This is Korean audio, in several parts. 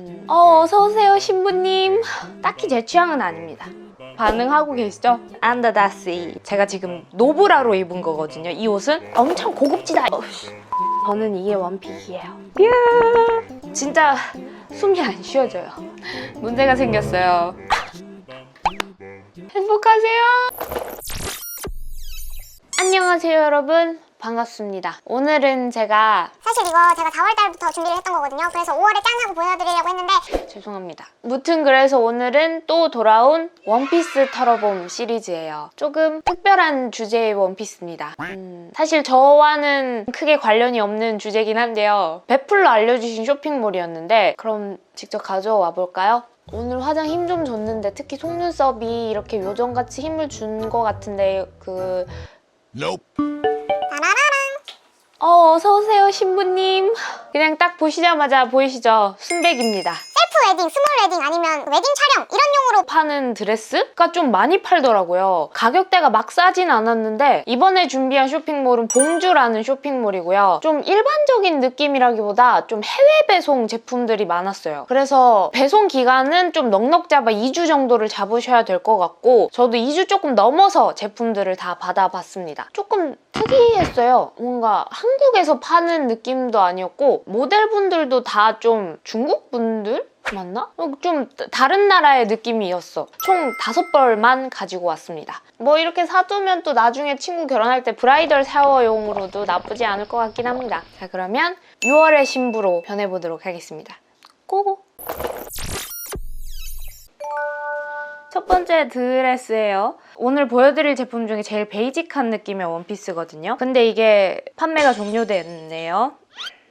음. 어, 어서오세요, 신부님. 딱히 제 취향은 아닙니다. 반응하고 계시죠? 안다다시. 제가 지금 노브라로 입은 거거든요. 이 옷은 엄청 고급지다. 어이씨. 저는 이게 원픽이에요. 야 진짜 숨이 안 쉬어져요. 문제가 생겼어요. 행복하세요? 안녕하세요, 여러분. 반갑습니다. 오늘은 제가 사실 이거 제가 4월 달부터 준비를 했던 거거든요. 그래서 5월에 짠 하고 보여드리려고 했는데 죄송합니다. 무튼 그래서 오늘은 또 돌아온 원피스 털어봄 시리즈예요. 조금 특별한 주제의 원피스입니다. 음, 사실 저와는 크게 관련이 없는 주제긴 한데요. 베풀로 알려주신 쇼핑몰이었는데 그럼 직접 가져와 볼까요? 오늘 화장 힘 좀 줬는데 특히 속눈썹이 이렇게 요정같이 힘을 준 것 같은데 그 Nope. 어, 어서오세요 신부님 그냥 딱 보시자마자 보이시죠? 순백입니다 웨딩, 스몰 웨딩 아니면 웨딩 촬영 이런 용으로 파는 드레스가 좀 많이 팔더라고요. 가격대가 막 싸진 않았는데 이번에 준비한 쇼핑몰은 봉주라는 쇼핑몰이고요. 좀 일반적인 느낌이라기보다 좀 해외 배송 제품들이 많았어요. 그래서 배송 기간은 좀 넉넉 잡아 2주 정도를 잡으셔야 될 것 같고 저도 2주 조금 넘어서 제품들을 다 받아봤습니다. 조금 특이했어요. 뭔가 한국에서 파는 느낌도 아니었고 모델분들도 다 좀 중국 분들 맞나? 어, 좀 다른 나라의 느낌이었어. 총 다섯 벌만 가지고 왔습니다. 뭐 이렇게 사두면 또 나중에 친구 결혼할 때 브라이덜 샤워용으로도 나쁘지 않을 것 같긴 합니다. 자 그러면 6월의 신부로 변해보도록 하겠습니다. 고고! 첫 번째 드레스예요. 오늘 보여드릴 제품 중에 제일 베이직한 느낌의 원피스거든요. 근데 이게 판매가 종료됐네요.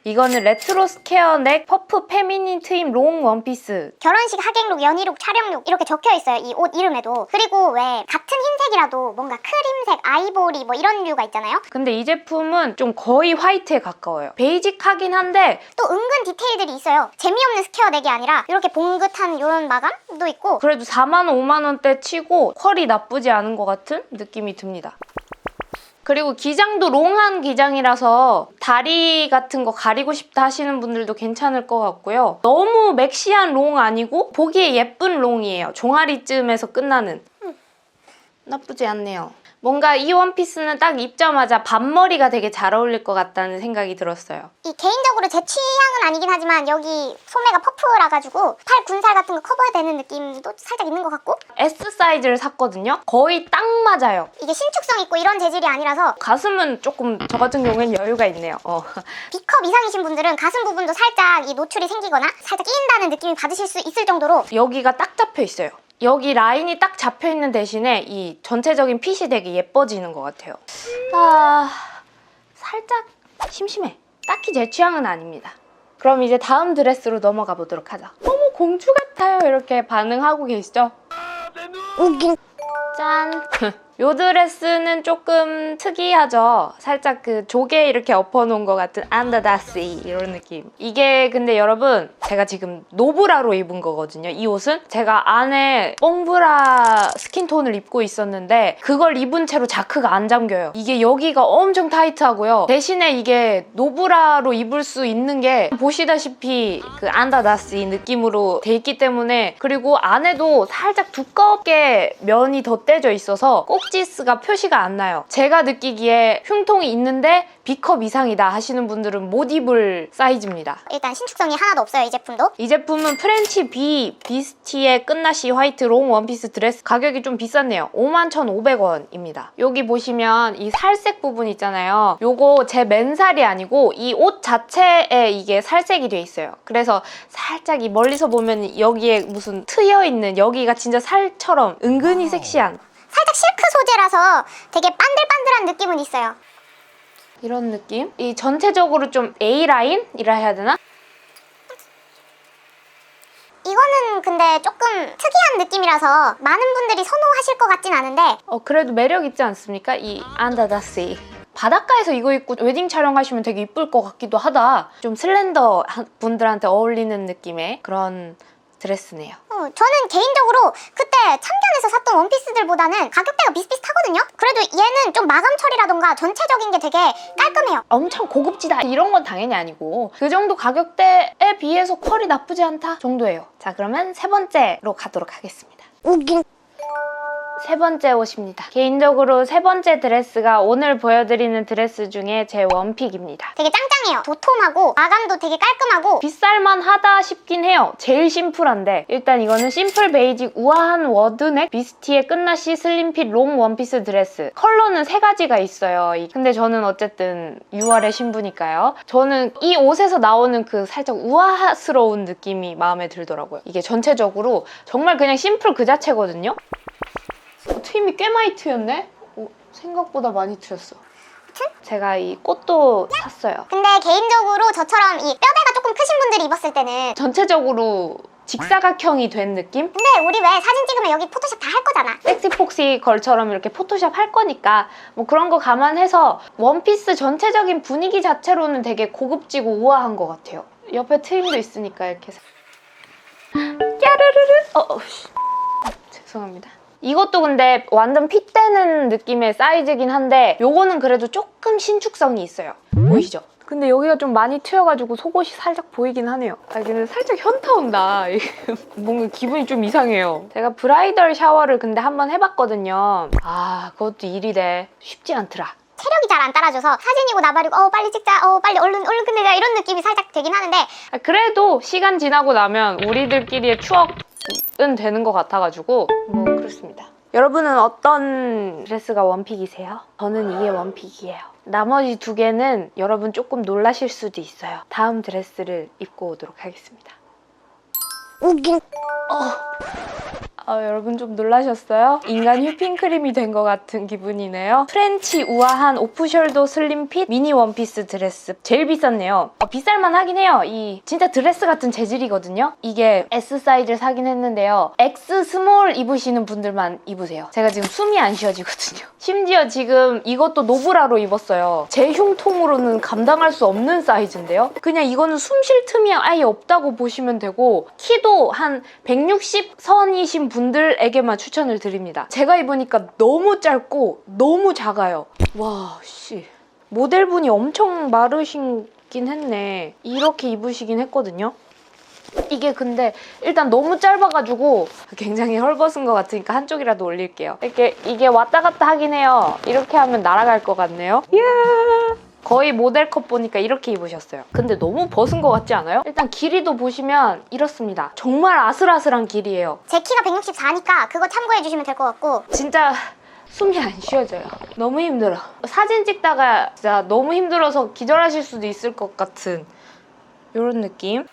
이거는 레트로 스퀘어 넥 퍼프 페미닌 트임 롱 원피스. 결혼식 하객룩, 연희룩, 촬영룩 이렇게 적혀 있어요. 이 옷 이름에도. 그리고 왜 같은 흰색이라도 뭔가 크림색, 아이보리 뭐 이런 류가 있잖아요. 근데 이 제품은 좀 거의 화이트에 가까워요. 베이직하긴 한데 또 은근 디테일들이 있어요. 재미없는 스퀘어 넥이 아니라 이렇게 봉긋한 이런 마감도 있고 그래도 4만 원, 5만 원대 치고 퀄이 나쁘지 않은 것 같은 느낌이 듭니다. 그리고 기장도 롱한 기장이라서 다리 같은 거 가리고 싶다 하시는 분들도 괜찮을 것 같고요. 너무 맥시한 롱 아니고 보기에 예쁜 롱이에요. 종아리쯤에서 끝나는. 음, 나쁘지 않네요. 뭔가 이 원피스는 딱 입자마자 반머리가 되게 잘 어울릴 것 같다는 생각이 들었어요. 이 개인적으로 제 취향은 아니긴 하지만 여기 소매가 퍼프라 가지고 팔 군살 같은 거 커버되는 느낌도 살짝 있는 것 같고 S 사이즈를 샀거든요. 거의 딱 맞아요. 이게 신축성 있고 이런 재질이 아니라서 가슴은 조금 저 같은 경우엔 여유가 있네요. 어. B컵 이상이신 분들은 가슴 부분도 살짝 이 노출이 생기거나 살짝 끼인다는 느낌이 받으실 수 있을 정도로 여기가 딱 잡혀 있어요. 여기 라인이 딱 잡혀 있는 대신에 이 전체적인 핏이 되게 예뻐지는 것 같아요. 아, 살짝 심심해. 딱히 제 취향은 아닙니다. 그럼 이제 다음 드레스로 넘어가 보도록 하죠. 너무 공주 같아요. 이렇게 반응하고 계시죠? 짠! 요 드레스는 조금 특이하죠. 살짝 그 조개 이렇게 엎어놓은 것 같은 안다다시 이런 느낌. 이게 근데 여러분 제가 지금 노브라로 입은 거거든요. 이 옷은 제가 안에 뽕브라 스킨톤을 입고 있었는데 그걸 입은 채로 자크가 안 잠겨요. 이게 여기가 엄청 타이트하고요. 대신에 이게 노브라로 입을 수 있는 게 보시다시피 그 안다다시 느낌으로 돼 있기 때문에 그리고 안에도 살짝 두껍게 면이 덧대져 있어서 꼭 지스가 표시가 안 나요. 제가 느끼기에 흉통이 있는데 B컵 이상이다 하시는 분들은 못 입을 사이즈입니다. 일단 신축성이 하나도 없어요 이 제품도 이 제품은 프렌치 비 비스티의 끝나시 화이트 롱 원피스 드레스 가격이 좀 비쌌네요. 51,500원입니다. 여기 보시면 이 살색 부분 있잖아요. 요거 제 맨살이 아니고 이 옷 자체에 이게 살색이 돼 있어요. 그래서 살짝 이 멀리서 보면 여기에 무슨 트여 있는 여기가 진짜 살처럼 은근히 섹시한 살짝 실크 소재라서 되게 반들반들한 느낌은 있어요 이런 느낌? 이 전체적으로 좀 A 라인이라 해야 되나? 이거는 근데 조금 특이한 느낌이라서 많은 분들이 선호하실 것 같진 않은데 어 그래도 매력 있지 않습니까? 이 안다다시 바닷가에서 이거 입고 웨딩 촬영하시면 되게 이쁠 것 같기도 하다 좀 슬렌더 한- 분들한테 어울리는 느낌의 그런 드레스네요. 어, 저는 개인적으로 그때 참견에서 샀던 원피스들보다는 가격대가 비슷비슷하거든요. 그래도 얘는 좀 마감 처리라던가 전체적인 게 되게 깔끔해요. 엄청 고급지다 이런 건 당연히 아니고 그 정도 가격대에 비해서 퀄이 나쁘지 않다 정도예요. 자 그러면 세 번째로 가도록 하겠습니다. 우긴. 세 번째 옷입니다. 개인적으로 세 번째 드레스가 오늘 보여드리는 드레스 중에 제 원픽입니다. 되게 짱짱해요. 도톰하고 마감도 되게 깔끔하고 비쌀만 하다 싶긴 해요. 제일 심플한데 일단 이거는 심플 베이직 우아한 워드넥 비스티의 끝나시 슬림핏 롱 원피스 드레스 컬러는 세 가지가 있어요. 이- 근데 저는 어쨌든 6월의 신부니까요. 저는 이 옷에서 나오는 그 살짝 우아스러운 느낌이 마음에 들더라고요. 이게 전체적으로 정말 그냥 심플 그 자체거든요. 어, 트임이 꽤 많이 트였네? 어, 생각보다 많이 트였어. 제가 이 꽃도 샀어요. 근데 개인적으로 저처럼 이 뼈대가 조금 크신 분들이 입었을 때는 전체적으로 직사각형이 된 느낌? 근데 우리 왜 사진 찍으면 여기 포토샵 다 할 거잖아. 섹시 폭시 걸처럼 이렇게 포토샵 할 거니까 뭐 그런 거 감안해서 원피스 전체적인 분위기 자체로는 되게 고급지고 우아한 것 같아요. 옆에 트임도 있으니까 이렇게 사- 까르르르 어, 어 죄송합니다. 이것도 근데 완전 핏되는 느낌의 사이즈긴 한데 요거는 그래도 조금 신축성이 있어요. 보이시죠? 근데 여기가 좀 많이 튀어가지고 속옷이 살짝 보이긴 하네요. 아 근데 살짝 현타 온다. 이게 뭔가 기분이 좀 이상해요. 제가 브라이덜 샤워를 근데 한번 해봤거든요. 아 그것도 일이래. 쉽지 않더라. 체력이 잘 안 따라줘서 사진이고 나발이고 어 빨리 찍자 어 빨리 얼른 얼른 끝내자 이런 느낌이 살짝 되긴 하는데 아, 그래도 시간 지나고 나면 우리들끼리의 추억 은 되는 것 같아가지고 뭐 그렇습니다. 여러분은 어떤 드레스가 원픽이세요? 저는 이게 원픽이에요. 나머지 두 개는 여러분 조금 놀라실 수도 있어요. 다음 드레스를 입고 오도록 하겠습니다. 우긴 아, 여러분 좀 놀라셨어요? 인간 휘핑크림이 된 것 같은 기분이네요. 프렌치 우아한 오프숄더 슬림핏 미니 원피스 드레스. 제일 비쌌네요. 어, 비쌀만 하긴 해요. 이 진짜 드레스 같은 재질이거든요. 이게 S 사이즈를 사긴 했는데요. X 스몰 입으시는 분들만 입으세요. 제가 지금 숨이 안 쉬어지거든요. 심지어 지금 이것도 노브라로 입었어요. 제 흉통으로는 감당할 수 없는 사이즈인데요. 그냥 이거는 숨 쉴 틈이 아예 없다고 보시면 되고 키도 한 160선이신 분 들에게만 추천을 드립니다. 제가 입으니까 너무 짧고 너무 작아요. 와, 씨. 모델분이 엄청 마르신 긴 했네. 이렇게 입으시긴 했거든요. 이게 근데 일단 너무 짧아가지고 굉장히 헐벗은 것 같으니까 한쪽이라도 올릴게요. 이렇게 이게 왔다 갔다 하긴 해요. 이렇게 하면 날아갈 것 같네요. 이야. 거의 모델컷 보니까 이렇게 입으셨어요. 근데 너무 벗은 것 같지 않아요? 일단 길이도 보시면 이렇습니다. 정말 아슬아슬한 길이에요. 제 키가 164니까 그거 참고해 주시면 될 것 같고 진짜 숨이 안 쉬어져요. 너무 힘들어. 사진 찍다가 진짜 너무 힘들어서 기절하실 수도 있을 것 같은 이런 느낌.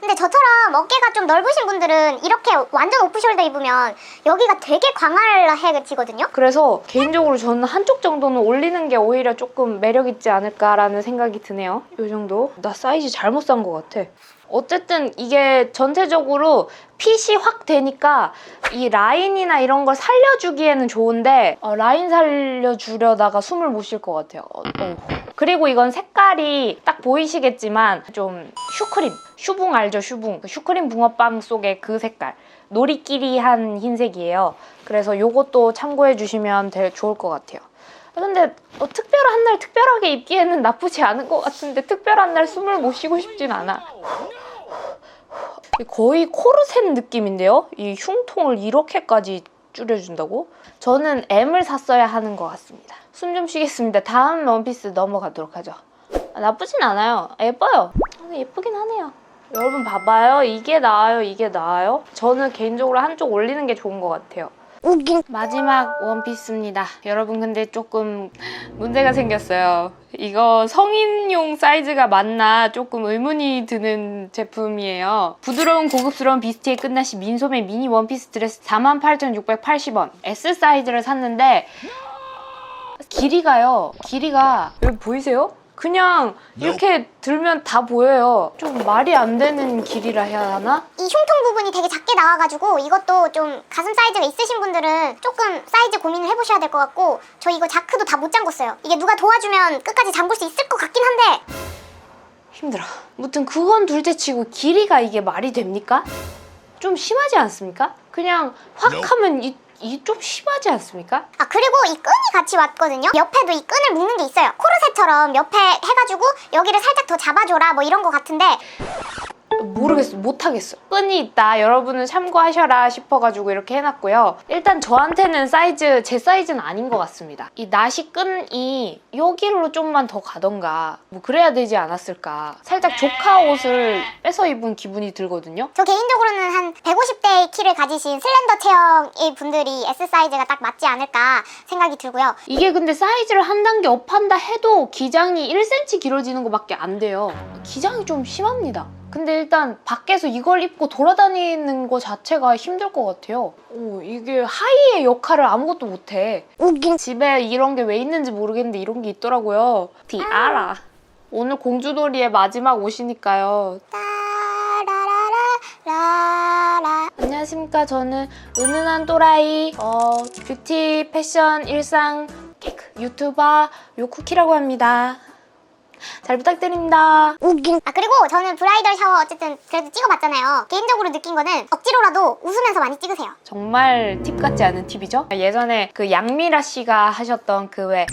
근데 저처럼 어깨가 좀 넓으신 분들은 이렇게 완전 오프숄더 입으면 여기가 되게 광활해지거든요 그래서 개인적으로 저는 한쪽 정도는 올리는 게 오히려 조금 매력 있지 않을까라는 생각이 드네요. 이 정도. 나 사이즈 잘못 산 것 같아. 어쨌든 이게 전체적으로 핏이 확 되니까 이 라인이나 이런 걸 살려주기에는 좋은데 어, 라인 살려주려다가 숨을 못 쉴 것 같아요. 어, 어. 그리고 이건 색깔이 딱 보이시겠지만 좀 슈크림, 슈붕 알죠? 슈붕. 그 슈크림 붕어빵 속의 그 색깔. 노리끼리한 흰색이에요. 그래서 이것도 참고해 주시면 되게 좋을 것 같아요. 아, 근데 어, 특별한 날 특별하게 입기에는 나쁘지 않은 것 같은데 특별한 날 숨을 못 쉬고 싶진 않아. 거의 코르셋 느낌인데요? 이 흉통을 이렇게까지 줄여준다고? 저는 M을 샀어야 하는 것 같습니다. 숨 좀 쉬겠습니다. 다음 원피스 넘어가도록 하죠. 아, 나쁘진 않아요. 예뻐요. 아, 예쁘긴 하네요. 여러분 봐봐요. 이게 나아요. 이게 나아요. 저는 개인적으로 한쪽 올리는 게 좋은 것 같아요. 마지막 원피스입니다. 여러분 근데 조금 문제가 생겼어요. 이거 성인용 사이즈가 맞나 조금 의문이 드는 제품이에요. 부드러운 고급스러운 비스티에 끝나시 민소매 미니 원피스 드레스 48,680원. S 사이즈를 샀는데 길이가요. 길이가 여기 보이세요? 그냥 이렇게 들면 다 보여요. 좀 말이 안 되는 길이라 해야 하나? 이 흉통 부분이 되게 작게 나와가지고 이것도 좀 가슴 사이즈가 있으신 분들은 조금 사이즈 고민을 해보셔야 될 것 같고 저 이거 자크도 다 못 잠궜어요 이게 누가 도와주면 끝까지 잠글 수 있을 것 같긴 한데 힘들어. 무튼 그건 둘째치고 길이가 이게 말이 됩니까? 좀 심하지 않습니까? 그냥 확 하면 이, 이 좀 심하지 않습니까? 아 그리고 이 끈이 같이 왔거든요. 옆에도 이 끈을 묶는 게 있어요. 코르셋처럼 옆에 해가지고 여기를 살짝 더 잡아줘라 뭐 이런 거 같은데 모르겠어 못하겠어. 끈이 있다. 여러분은 참고하셔라 싶어가지고 이렇게 해놨고요. 일단 저한테는 사이즈 제 사이즈는 아닌 것 같습니다. 이 나시 끈이 여기로 좀만 더 가던가 뭐 그래야 되지 않았을까. 살짝 조카 옷을 뺏어 입은 기분이 들거든요. 저 개인적으로는 한 150대의 키를 가지신 슬렌더 체형의 분들이 S 사이즈가 딱 맞지 않을까 생각이 들고요. 이게 근데 사이즈를 한 단계 업한다 해도 기장이 1cm 길어지는 것밖에 안 돼요. 기장이 좀 심합니다 근데 일단 밖에서 이걸 입고 돌아다니는 거 자체가 힘들 것 같아요. 오, 이게 하이의 역할을 아무것도 못해. 집에 이런 게 왜 있는지 모르겠는데 이런 게 있더라고요. 디아라. 오늘 공주놀이의 마지막 옷이니까요. 따라라라라 안녕하십니까. 저는 은은한 또라이, 어, 뷰티, 패션, 일상, 케이크, 유튜버, 요쿠키라고 합니다. 잘 부탁드립니다. 아 그리고 저는 브라이덜 샤워 어쨌든 그래도 찍어봤잖아요. 개인적으로 느낀 거는 억지로라도 웃으면서 많이 찍으세요. 정말 팁 같지 않은 팁이죠? 예전에 그 양미라 씨가 하셨던 그왜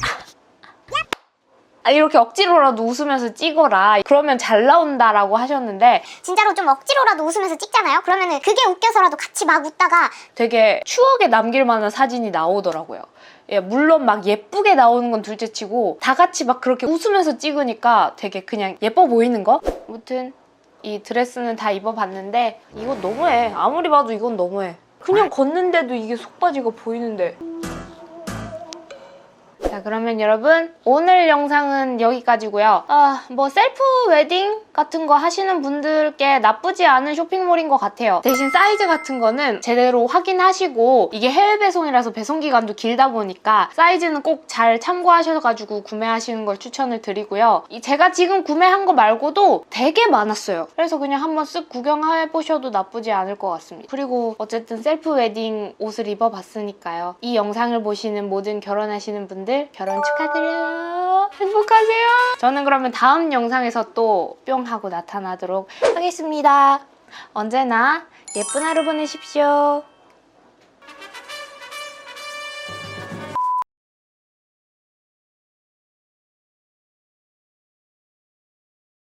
아, 이렇게 억지로라도 웃으면서 찍어라. 그러면 잘 나온다라고 하셨는데 진짜로 좀 억지로라도 웃으면서 찍잖아요. 그러면은 그게 웃겨서라도 같이 막 웃다가 되게 추억에 남길 만한 사진이 나오더라고요. 예, 물론 막 예쁘게 나오는 건 둘째치고 다 같이 막 그렇게 웃으면서 찍으니까 되게 그냥 예뻐 보이는 거? 아무튼 이 드레스는 다 입어봤는데 이건 너무해. 아무리 봐도 이건 너무해. 그냥 걷는데도 이게 속바지가 보이는데. 자 그러면 여러분 오늘 영상은 여기까지고요. 아 뭐 셀프 웨딩 같은 거 하시는 분들께 나쁘지 않은 쇼핑몰인 것 같아요. 대신 사이즈 같은 거는 제대로 확인하시고 이게 해외 배송이라서 배송 기간도 길다 보니까 사이즈는 꼭 잘 참고하셔가지고 구매하시는 걸 추천을 드리고요. 이 제가 지금 구매한 거 말고도 되게 많았어요. 그래서 그냥 한번 쓱 구경해 보셔도 나쁘지 않을 것 같습니다. 그리고 어쨌든 셀프 웨딩 옷을 입어봤으니까요. 이 영상을 보시는 모든 결혼하시는 결혼 축하드려요. 행복하세요. 저는 그러면 다음 영상에서 또 뿅 하고 나타나도록 하겠습니다. 언제나 예쁜 하루 보내십시오.